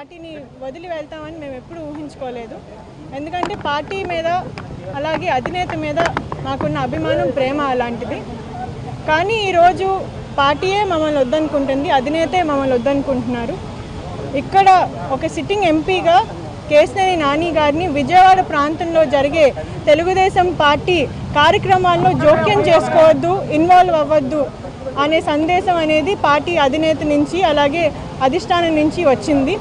పార్టీని వదిలి వెళ్తామని మేము ఎప్పుడూ ఊహించుకోలేదు. ఎందుకంటే పార్టీ మీద అలాగే అధినేత మీద మాకున్న అభిమానం ప్రేమ అలాంటిది. కానీ ఈరోజు పార్టీయే మమ్మల్ని వద్దనుకుంటుంది అధినేతే మమ్మల్ని వద్దనుకుంటున్నారు. ఇక్కడ ఒక సిట్టింగ్ ఎంపీగా కేసినేని నాని గారిని విజయవాడ ప్రాంతంలో జరిగే తెలుగుదేశం పార్టీ కార్యక్రమాల్లో జోక్యం చేసుకోవద్దు ఇన్వాల్వ్ అవ్వద్దు అనే సందేశం అనేది పార్టీ అధినేత నుంచి అలాగే అధిష్టానం నుంచి వచ్చింది.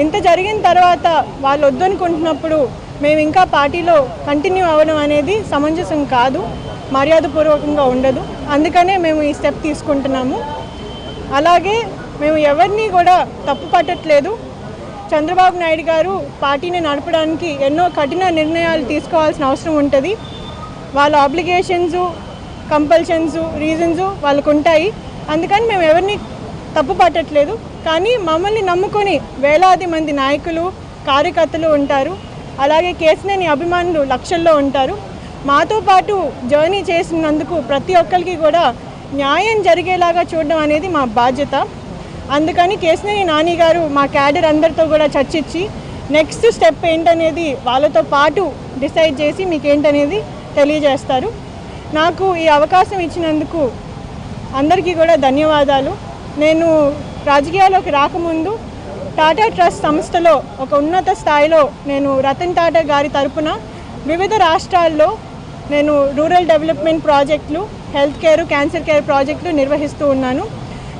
ఇంత జరిగిన తర్వాత వాళ్ళు వద్దనుకుంటున్నప్పుడు మేము ఇంకా పార్టీలో కంటిన్యూ అవ్వడం అనేది సమంజసం కాదు మర్యాదపూర్వకంగా ఉండదు. అందుకనే మేము ఈ స్టెప్ తీసుకుంటున్నాము. అలాగే మేము ఎవరిని కూడా తప్పు పట్టట్లేదు. చంద్రబాబు నాయుడు గారు పార్టీని నడపడానికి ఎన్నో కఠిన నిర్ణయాలు తీసుకోవాల్సిన అవసరం ఉంటుంది. వాళ్ళ ఆబ్లిగేషన్స్ కంపల్షన్స్ రీజన్స్ వాళ్ళకు ఉంటాయి అందుకని మేము ఎవరిని తప్పు పట్టట్లేదు. కానీ మమ్మల్ని నమ్ముకొని వేలాది మంది నాయకులు కార్యకర్తలు ఉంటారు. అలాగే కేసినేని అభిమానులు లక్షల్లో ఉంటారు. మాతో పాటు జర్నీ చేసినందుకు ప్రతి ఒక్కరికి కూడా న్యాయం జరిగేలాగా చూడడం అనేది మా బాధ్యత. అందుకని కేసినేని నాని గారు మా క్యాడర్ అందరితో కూడా చర్చించి నెక్స్ట్ స్టెప్ ఏంటనేది వాళ్ళతో పాటు డిసైడ్ చేసి మీకు ఏంటనేది తెలియజేస్తారు. నాకు ఈ అవకాశం ఇచ్చినందుకు అందరికీ కూడా ధన్యవాదాలు. నేను రాజకీయాల్లోకి రాకముందు టాటా ట్రస్ట్ సంస్థలో ఒక ఉన్నత స్థాయిలో నేను రతన్ టాటా గారి తరపున వివిధ రాష్ట్రాల్లో నేను రూరల్ డెవలప్మెంట్ ప్రాజెక్టులు హెల్త్ కేర్ క్యాన్సర్ కేర్ ప్రాజెక్టులు నిర్వహిస్తూ ఉన్నాను.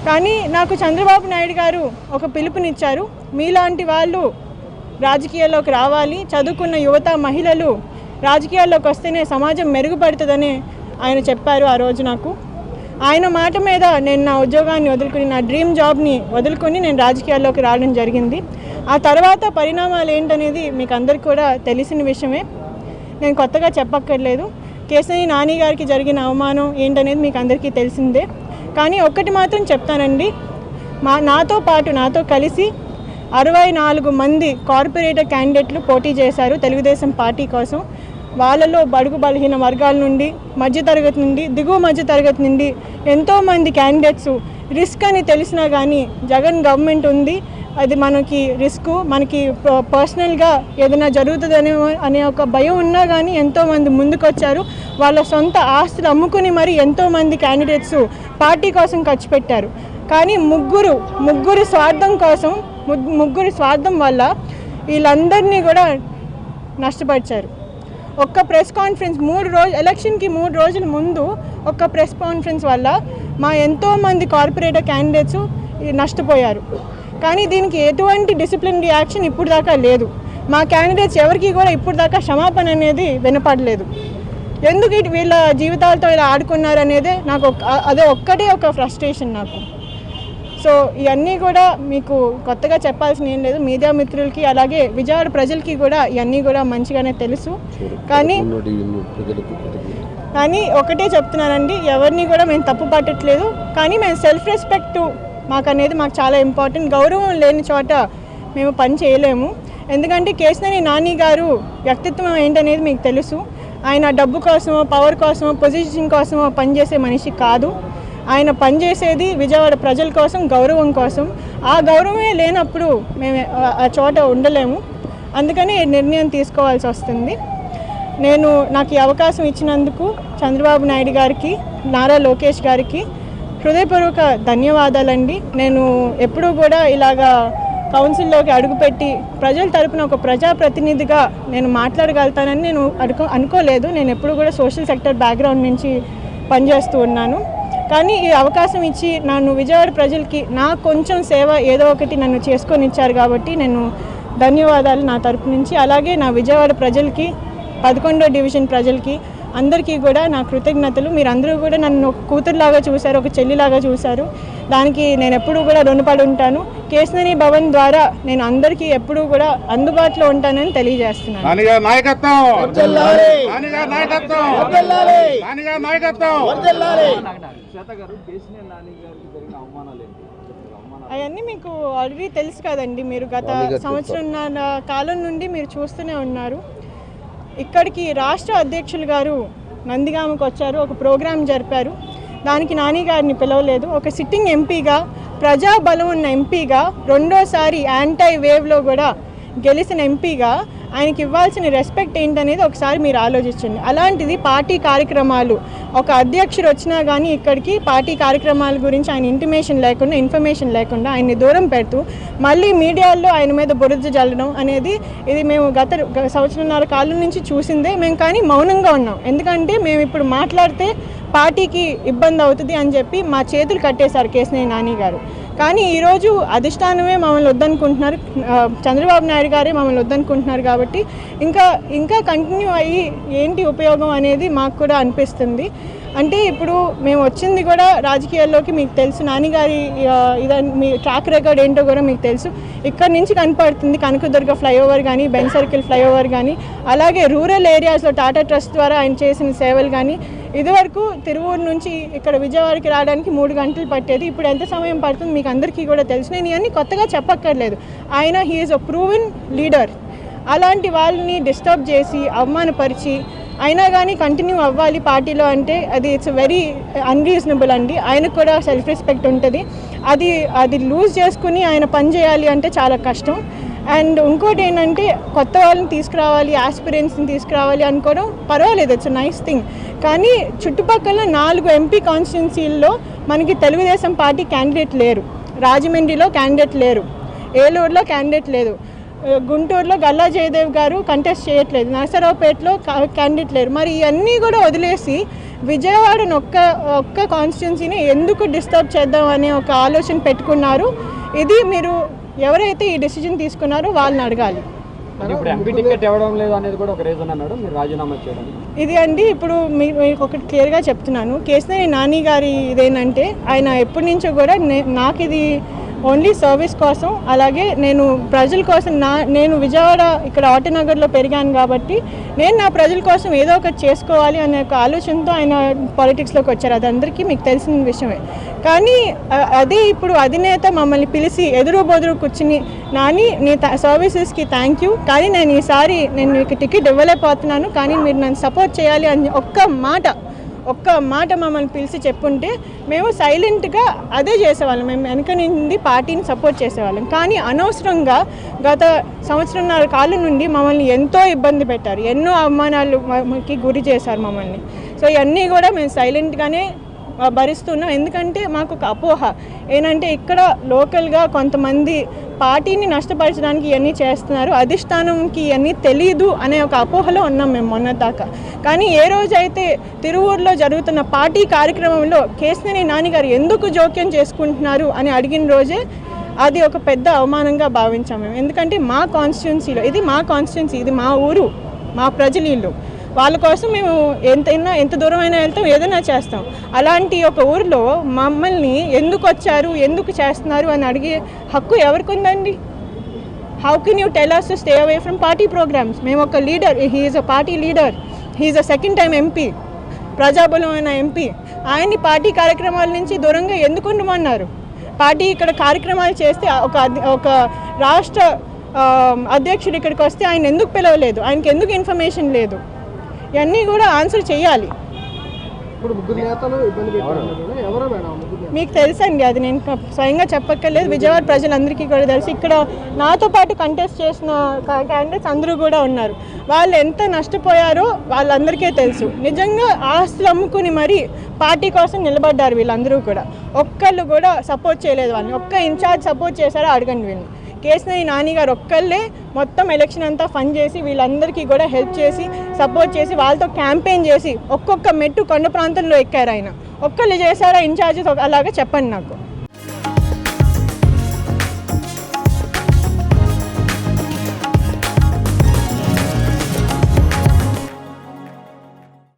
కానీ నాకు చంద్రబాబు నాయుడు గారు ఒక పిలుపునిచ్చారు. మీలాంటి వాళ్ళు రాజకీయాల్లోకి రావాలి. చదువుకున్న యువత మహిళలు రాజకీయాల్లోకి వస్తేనే సమాజం మెరుగుపడుతుందని ఆయన చెప్పారు ఆ రోజు నాకు. ఆయన మాట మీద నేను నా ఉద్యోగాన్ని వదులుకుని నా డ్రీమ్ జాబ్ని వదులుకొని నేను రాజకీయాల్లోకి రావడం జరిగింది. ఆ తర్వాత పరిణామాలు ఏంటనేది మీకు అందరికీ కూడా తెలిసిన విషయమే. నేను కొత్తగా చెప్పక్కర్లేదు. కేసరి నాని గారికి జరిగిన అవమానం ఏంటనేది మీకు అందరికీ తెలిసిందే. కానీ ఒక్కటి మాత్రం చెప్తానండి. మా నాతో పాటు నాతో కలిసి అరవై నాలుగు మంది కార్పొరేటర్ క్యాండిడేట్లు పోటీ చేశారు తెలుగుదేశం పార్టీ కోసం. వాళ్ళలో బడుగు బలహీన వర్గాల నుండి మధ్యతరగతి నుండి దిగువ మధ్య తరగతి నుండి ఎంతోమంది క్యాండిడేట్స్ రిస్క్ అని తెలిసినా కానీ జగన్ గవర్నమెంట్ ఉంది. అది మనకి రిస్క్ మనకి పర్సనల్గా ఏదైనా జరుగుతుందనే అనే ఒక భయం ఉన్నా కానీ ఎంతోమంది ముందుకొచ్చారు. వాళ్ళ సొంత ఆస్తులు అమ్ముకుని మరి ఎంతోమంది క్యాండిడేట్స్ పార్టీ కోసం ఖర్చు పెట్టారు. కానీ ముగ్గురు ముగ్గురు స్వార్థం కోసం ముగ్గురు స్వార్థం వల్ల వీళ్ళందరినీ కూడా నష్టపరిచారు. ఒక్క ప్రెస్ కాన్ఫరెన్స్ మూడు రోజు ఎలక్షన్కి మూడు రోజుల ముందు ఒక్క ప్రెస్ కాన్ఫరెన్స్ వల్ల మా ఎంతోమంది కార్పొరేటర్ క్యాండిడేట్స్ నష్టపోయారు. కానీ దీనికి ఎటువంటి డిసిప్లిన్ రియాక్షన్ ఇప్పుడు దాకా లేదు. మా క్యాండిడేట్స్ ఎవరికి కూడా ఇప్పుడు దాకా క్షమాపణ అనేది వినపడలేదు. ఎందుకు వీళ్ళ జీవితాలతో ఇలా ఆడుకున్నారనేదే నాకు అదే ఒక్కటే ఒక ఫ్రస్ట్రేషన్ నాకు. సో ఇవన్నీ కూడా మీకు కొత్తగా చెప్పాల్సిన ఏం లేదు. మీడియా మిత్రులకి అలాగే విజయవాడ ప్రజలకి కూడా ఇవన్నీ కూడా మంచిగానే తెలుసు. కానీ కానీ ఒకటే చెప్తున్నానండి ఎవరిని కూడా మేము తప్పు పట్టట్లేదు. కానీ మేము సెల్ఫ్ రెస్పెక్ట్ మాకు అనేది మాకు చాలా ఇంపార్టెంట్ గౌరవం లేని చోట మేము పని చేయలేము. ఎందుకంటే కేసినేని నాని గారు వ్యక్తిత్వం ఏంటనేది మీకు తెలుసు. ఆయన డబ్బు కోసమో పవర్ కోసమో పొజిషన్ కోసమో పనిచేసే మనిషి కాదు. ఆయన పనిచేసేది విజయవాడ ప్రజల కోసం గౌరవం కోసం. ఆ గౌరవమే లేనప్పుడు మేము ఆ- చోట ఉండలేము. అందుకని ఈ నిర్ణయం తీసుకోవాల్సి వస్తుంది. నేను నాకు ఈ అవకాశం ఇచ్చినందుకు చంద్రబాబు నాయుడు గారికి నారా లోకేష్ గారికి హృదయపూర్వక ధన్యవాదాలండి. నేను ఎప్పుడూ కూడా ఇలాగా కౌన్సిల్లోకి అడుగుపెట్టి ప్రజల తరపున ఒక ప్రజాప్రతినిధిగా నేను మాట్లాడగలుగుతానని నేను అనుకో అనుకోలేదు. నేను ఎప్పుడు కూడా సోషల్ సెక్టర్ బ్యాక్గ్రౌండ్ నుంచి పనిచేస్తూ ఉన్నాను. కానీ ఈ అవకాశం ఇచ్చి నన్ను విజయవాడ ప్రజలకి నా కొంచెం సేవ ఏదో ఒకటి నన్ను చేసుకొని ఇచ్చారు కాబట్టి నేను ధన్యవాదాలు నా తరపు నుంచి. అలాగే నా విజయవాడ ప్రజలకి పదకొండో డివిజన్ ప్రజలకి అందరికీ కూడా నా కృతజ్ఞతలు. మీరందరూ కూడా నన్ను ఒక కూతురులాగా చూశారు ఒక చెల్లిలాగా చూశారు. దానికి నేను ఎప్పుడూ కూడా రుణపడి ఉంటాను. కేశనని భవన్ ద్వారా నేను అందరికీ ఎప్పుడూ కూడా అందుబాటులో ఉంటానని తెలియజేస్తున్నాను. అవన్నీ మీకు ఆల్రెడీ తెలుసు కదండి. మీరు గత సంవత్సరంన్నర కాలం నుండి మీరు చూస్తూనే ఉన్నారు. ఇక్కడికి రాష్ట్ర అధ్యక్షులు గారు నందిగామకు వచ్చారు ఒక ప్రోగ్రాం జరిపారు. దానికి నాని గారిని పిలవలేదు. ఒక సిట్టింగ్ ఎంపీగా ప్రజాబలం ఉన్న ఎంపీగా రెండోసారి యాంటై వేవ్లో కూడా గెలిచిన ఎంపీగా ఆయనకి ఇవ్వాల్సిన రెస్పెక్ట్ ఏంటనేది ఒకసారి మీరు ఆలోచించండి. అలాంటిది పార్టీ కార్యక్రమాలు ఒక అధ్యక్షుడు వచ్చినా కానీ ఇక్కడికి పార్టీ కార్యక్రమాల గురించి ఆయన ఇంటిమేషన్ లేకుండా ఇన్ఫర్మేషన్ లేకుండా ఆయన్ని దూరం పెడుతూ మళ్ళీ మీడియాలో ఆయన మీద బురద జల్లడం అనేది ఇది మేము గత సంవత్సరంన్నర కాలం నుంచి చూసిందే. మేము కానీ మౌనంగా ఉన్నాం. ఎందుకంటే మేము ఇప్పుడు మాట్లాడితే పార్టీకి ఇబ్బంది అవుతుంది అని చెప్పి మా చేతులు కట్టేశారు కేసినేని నాని గారు. కానీ ఈరోజు అధిష్టానమే మమ్మల్ని వద్దనుకుంటున్నారు. చంద్రబాబు నాయుడు గారే మమ్మల్ని వద్దనుకుంటున్నారు కాబట్టి ఇంకా ఇంకా కంటిన్యూ అయ్యి ఏంటి ఉపయోగం అనేది మాకు కూడా అనిపిస్తుంది. అంటే ఇప్పుడు మేము వచ్చింది కూడా రాజకీయాల్లోకి మీకు తెలుసు. నాన్నగారి ఇదని మీ ట్రాక్ రికార్డ్ ఏంటో కూడా మీకు తెలుసు. ఇక్కడ నుంచి కనపడుతుంది కనకదుర్గ ఫ్లైఓవర్ కానీ బెన్ సర్కిల్ ఫ్లైఓవర్ కానీ అలాగే రూరల్ ఏరియాస్లో టాటా ట్రస్ట్ ద్వారా ఆయన చేసిన సేవలు కానీ ఇదివరకు తిరువూరు నుంచి ఇక్కడ విజయవాడకి రావడానికి మూడు గంటలు పట్టేది. ఇప్పుడు ఎంత సమయం పడుతుంది మీకు అందరికీ కూడా తెలుసు. నేను ఇవన్నీ కొత్తగా చెప్పక్కర్లేదు. ఆయన హీఈస్ అ ప్రూవెన్ లీడర్ అలాంటి వాళ్ళని డిస్టర్బ్ చేసి అవమానపరిచి అయినా కానీ కంటిన్యూ అవ్వాలి పార్టీలో అంటే అది ఇట్స్ వెరీ అన్రీజనబుల్ అండి. ఆయనకు కూడా సెల్ఫ్ రెస్పెక్ట్ ఉంటుంది. అది అది లూజ్ చేసుకుని ఆయన పని చేయాలి అంటే చాలా కష్టం. అండ్ ఇంకోటి ఏంటంటే కొత్త వాళ్ళని తీసుకురావాలి ఆస్పిరెంట్స్ని తీసుకురావాలి అనుకోవడం పర్వాలేదు. ఇట్స్ నైస్ థింగ్ కానీ చుట్టుపక్కల నాలుగు ఎంపీ కాన్స్టిట్యున్సీల్లో మనకి తెలుగుదేశం పార్టీ క్యాండిడేట్ లేరు. రాజమండ్రిలో క్యాండిడేట్ లేరు. ఏలూరులో క్యాండిడేట్ లేదు. గుంటూరులో గల్లా జయదేవ్ గారు కంటెస్ట్ చేయట్లేదు. నరసరావుపేటలో క్యాండిడేట్ లేరు. మరి ఇవన్నీ కూడా వదిలేసి విజయవాడను ఒక్క ఒక్క కాన్స్టిట్యున్సీని ఎందుకు డిస్టర్బ్ చేద్దాం అనే ఒక ఆలోచన పెట్టుకున్నారు. ఇది మీరు ఎవరైతే ఈ డెసిజన్ తీసుకున్నారో వాళ్ళని అడగాలి. ఇది అండి ఇప్పుడు మీకు ఒకటి క్లియర్గా చెప్తున్నాను. కేసీఆర్ నాని గారి ఇదేంటంటే ఆయన ఎప్పటి నుంచో కూడా నాకు ఇది ఓన్లీ సర్వీస్ కోసం అలాగే నేను ప్రజల కోసం నా నేను విజయవాడ ఇక్కడ ఆటనగర్లో పెరిగాను కాబట్టి నేను నా ప్రజల కోసం ఏదో ఒకటి చేసుకోవాలి అనే ఒక ఆలోచనతో ఆయన పాలిటిక్స్లోకి వచ్చారు. అది అందరికీ మీకు తెలిసిన విషయమే. కానీ అదే ఇప్పుడు అధినేత మమ్మల్ని పిలిచి ఎదురు బొదురు కూర్చుని నాని నీ సర్వీసెస్కి థ్యాంక్ యూ కానీ నేను ఈసారి నేను మీకు టికెట్ ఇవ్వలేకపోతున్నాను. కానీ మీరు నన్ను సపోర్ట్ చేయాలి అని ఒక్క మాట ఒక్క మాట మమ్మల్ని పిలిచి చెప్పుంటే మేము సైలెంట్గా అదే చేసేవాళ్ళం. మేము వెనక నుండి పార్టీని సపోర్ట్ చేసేవాళ్ళం. కానీ అనవసరంగా గత సంవత్సరంన్నర కాలం నుండి మమ్మల్ని ఎంతో ఇబ్బంది పెట్టారు. ఎన్నో అవమానాలకి గురి చేశారు మమ్మల్ని. సో ఇవన్నీ కూడా మేము సైలెంట్గానే భరిస్తున్నాం. ఎందుకంటే మాకు ఒక అపోహ. ఏంటంటే ఇక్కడ లోకల్గా కొంతమంది పార్టీని నష్టపరచడానికి ఇవన్నీ చేస్తున్నారు. అధిష్టానంకి ఇవన్నీ తెలియదు అనే ఒక అపోహలో ఉన్నాం మేము మొన్న దాకా కానీ ఏ రోజైతే తిరువూరులో జరుగుతున్న పార్టీ కార్యక్రమంలో కేసినేని నాన్నగారు ఎందుకు జోక్యం చేసుకుంటున్నారు అని అడిగిన రోజే అది ఒక పెద్ద అవమానంగా భావించాం మేము. ఎందుకంటే మా కాన్స్టిట్యున్సీలో ఇది మా కాన్స్టిట్యున్సీ ఇది మా ఊరు మా ప్రజలు ఇల్లు వాళ్ళ కోసం మేము ఎంతైనా ఎంత దూరమైనా వెళ్తాం ఏదైనా చేస్తాం. అలాంటి ఒక ఊరిలో మమ్మల్ని ఎందుకు వచ్చారు ఎందుకు చేస్తున్నారు అని అడిగే హక్కు ఎవరికి ఉందండి how can you tell us to stay away from party programmes మేము ఒక leader he is a party leader he is a second time MP ప్రజాబలం అయిన ఎంపీ ఆయన్ని పార్టీ కార్యక్రమాల నుంచి దూరంగా ఎందుకు ఉండమన్నారు? పార్టీ ఇక్కడ కార్యక్రమాలు చేస్తే ఒక ఒక రాష్ట్ర అధ్యక్షుడు ఇక్కడికి వస్తే ఆయన ఎందుకు పిలవలేదు? ఆయనకి ఎందుకు ఇన్ఫర్మేషన్ లేదు? ఇవన్నీ కూడా ఆన్సర్ చేయాలి? మీకు తెలుసండి అది నేను స్వయంగా చెప్పక్కర్లేదు. విజయవాడ ప్రజలందరికీ కూడా తెలుసు. ఇక్కడ నాతో పాటు కంటెస్ట్ చేసిన క్యాండిడేట్స్ అందరూ కూడా ఉన్నారు. వాళ్ళు ఎంత నష్టపోయారో వాళ్ళందరికీ తెలుసు. నిజంగా ఆస్తులు అమ్ముకుని మరీ పార్టీ కోసం నిలబడ్డారు వీళ్ళందరూ కూడా. ఒక్కళ్ళు కూడా సపోర్ట్ చేయలేదు వాళ్ళని. ఒక్క ఇన్ఛార్జ్ సపోర్ట్ చేశారో అడగండి వీళ్ళని. కేసినేని నాని గారు ఒక్కళ్ళే మొత్తం ఎలక్షన్ అంతా ఫండ్ చేసి వీళ్ళందరికీ కూడా హెల్ప్ చేసి సపోర్ట్ చేసి వాళ్ళతో క్యాంపెయిన్ చేసి ఒక్కొక్క మెట్టు కొండ ప్రాంతంలో ఎక్కారు ఆయన. ఒక్కళ్ళు చేశారా ఇన్ఛార్జెస్ అలాగా చెప్పండి నాకు.